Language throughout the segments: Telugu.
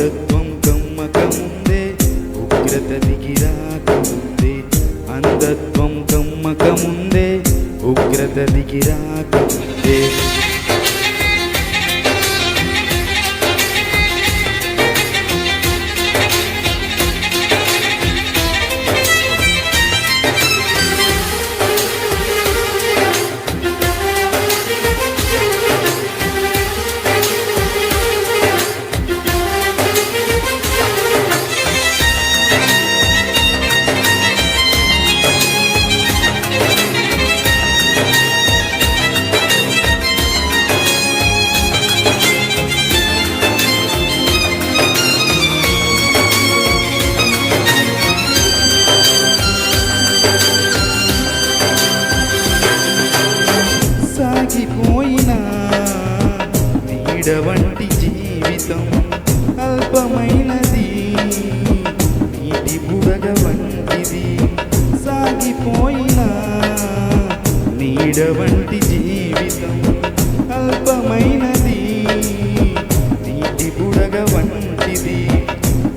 అంధత్వం కమ్మకముందే ఉగ్రత దిగిరాకముందే అంధత్వం కమ్మకముందే ఉగ్రత దిగిరాకముందే నీడ వంటి జీవితం అల్పమైనది. నీటి బుడగ వంటిది.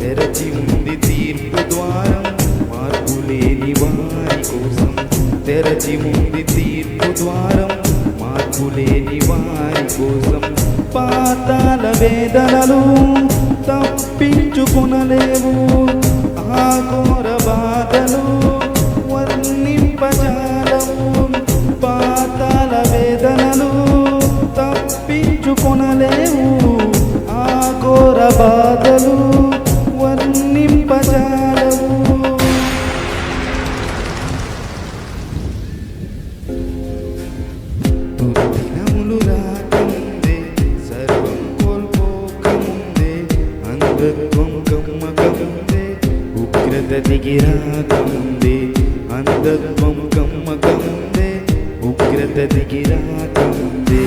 తెరచి ఉంది తీర్పు ద్వారం. మార్పు లేని వారి కోసం తెరచి ఉంది తీర్పు ద్వారం. మార్పు లేని వారి కోసం పాతాల వేదనలు తప్పించుకునలేవు. ఆ ఘోర బాధలు బాధలు వర్ణింపజాలవు. దినములు రాకముందే సర్వం కోల్పోకముందే అంధత్వం కమ్మకముందే ఉగ్రత దిగి రాకముందే అంధత్వం కమ్మకముందే ఉగ్రత దిగి రాకముందే.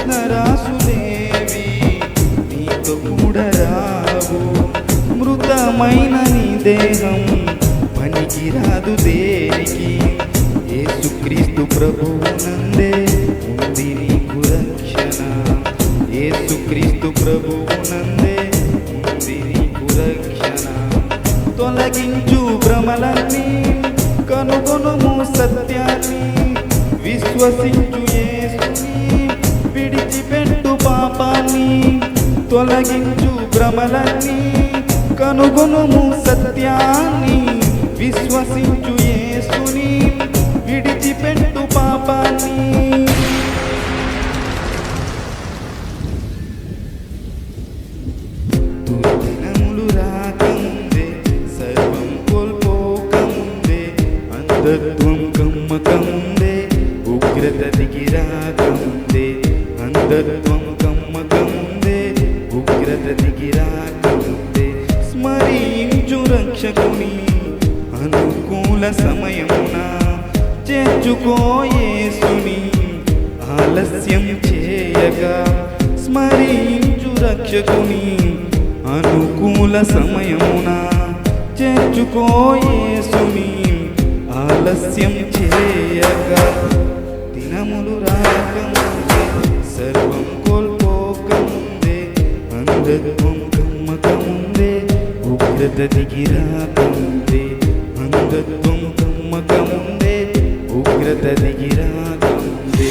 రత్నరాశులేవి నీతో కూడరావు. మృతమైన నీ దేహం పనికిరాదు దేనికి. ఏసుక్రీస్తు ప్రభు నందే ఉంది నీకు రక్షణ. ఏసుక్రీస్తు ప్రభు నందే ఉంది నీకు రక్షణ. తొలగించు భ్రమలన్నీ కనుగొనుము సత్యాన్ని. విశ్వసించు ఏసుని పాపాన్ని తొలగించు భ్రమలన్నీ. కనుగొనుము సత్యాన్ని విశ్వసించు యేసుని. విడిచిపెట్టు పాపాన్ని. దుర్దినములు సర్వం అంధత్వం ఉగ్రత దిగిరాకముందే అంధత్వం చేర్చుకోయేసుని ఆలస్యం చేయగా స్మరించు రక్షకుని. అనుకూల సమయమున చేర్చుకోయేసుని ఆలస్యం చేయగా దినములు రాకముందే సర్వం కోల్పోకముందే అంధత్వం కమ్మకముందే ఉగ్రత దిగిరాకముందే అంధత్వం కమ్మకముందే ഉഗ്രതതിരാകം ദേ